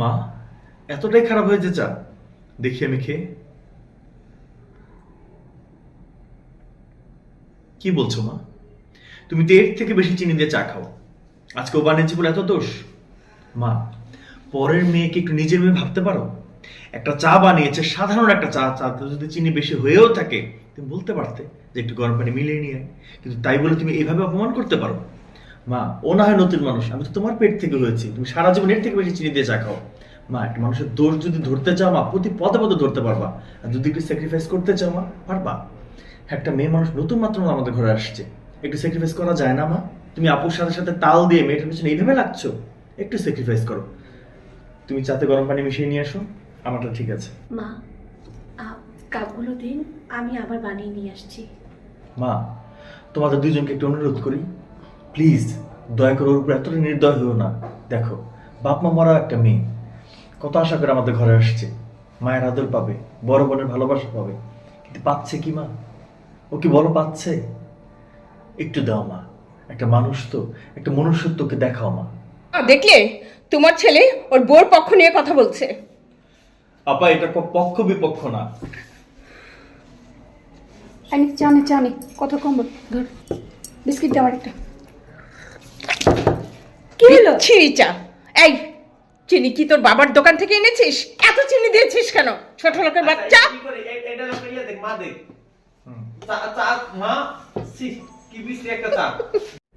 মা, এতটাই খারাপ হয়েছে চা দেখি আমি খেয়ে। কি বলছো, মা? তুমি তো এর থেকে বেশি চিনি দিয়ে চা খাও। আজকে ও বানিয়েছে বলে এত দোষ। মা, পরের মেয়েকে একটু নিজের মেয়ে ভাবতে পারো? একটা চা বানিয়েছে, সাধারণ একটা চা চা যদি চিনি বেশি হয়েও থাকে, তুমি বলতে পারতে যে একটু গরম পানি মিলিয়ে নিয়ে কিন্তু তাই বলে তুমি এইভাবে অপমান করতে পারো? মা ও না হয় নতুন মানুষ আমি তো তোমার পেট থেকে হয়েছি তুমি সারা জীবন এর থেকে বেশি চিনি দিয়ে চা খাও। মা একটা মানুষের দোষ যদি ধরতে চাও মা প্রতি পদে পদে ধরতে পারবা। আর যদি একটু স্যাক্রিফাইস করতে চাও মা পারবা। একটা মেয়ে মানুষ নতুন মাত্র আমাদের ঘরে আসছে। একটু স্যাক্রিফাইস করা যায় না মা? তুমি আপুর সাথে সাথে তাল দিয়ে মেয়েটার পিছনে এইভাবে লাগছো? একটু স্যাক্রিফাইস করো। তুমি চাতে গরম পানি মিশিয়ে নিয়ে আসো আমারটা ঠিক আছে। মা কাপগুলো দিন আমি আবার বানিয়ে নিয়ে আসছি। মা তোমাদের দুইজনকে একটু অনুরোধ করি। প্লিজ দয়া করে ওর উপর এতটা নির্দয় হয়েও না। দেখো বাপ মা মরা একটা মেয়ে। কত আশা করে আমাদের ঘরে আসছে। মায়ের আদর পাবে বড় বোনের ভালোবাসা পাবে। কিন্তু পাচ্ছে কি মা? ও কি বড় পাচ্ছে? একটু দাও মা। একটা মানুষ তো একটা মনুষ্যত্বকে দেখাও মা। দেখলে? তোমার ছেলে ওর বোর পক্ষ নিয়ে কথা বলছে। আপা এটা পক্ষ বিপক্ষ না। আনি চানি চানি কত কম ধর। বিস্কিট দেওয়ার একটা হলো ছিঁড়ি চা এই চিনি কি তোর বাবার দোকান থেকে এনেছিস? এত চিনি দিয়েছিস কেন? ছোট লোকের বাচ্চা? ইয়ে দেখ মা দেখ। হুম। চা চা মা সি কি বিশ্রী একটা চা।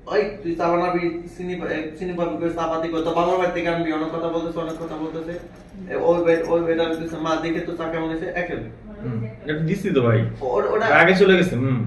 ওই তুই চা বানাবি চিনি চিনি পাবি করে চা পাতি করে। বাবার বাড়ি থেকে আনবি অনেক কথা বলতেছে অনেক কথা বলতেছে। ওই ওই বেড মা দেখে তো চা কেমন একেবারে তো ভাই। ওটা আগে চলে গেছে হুম।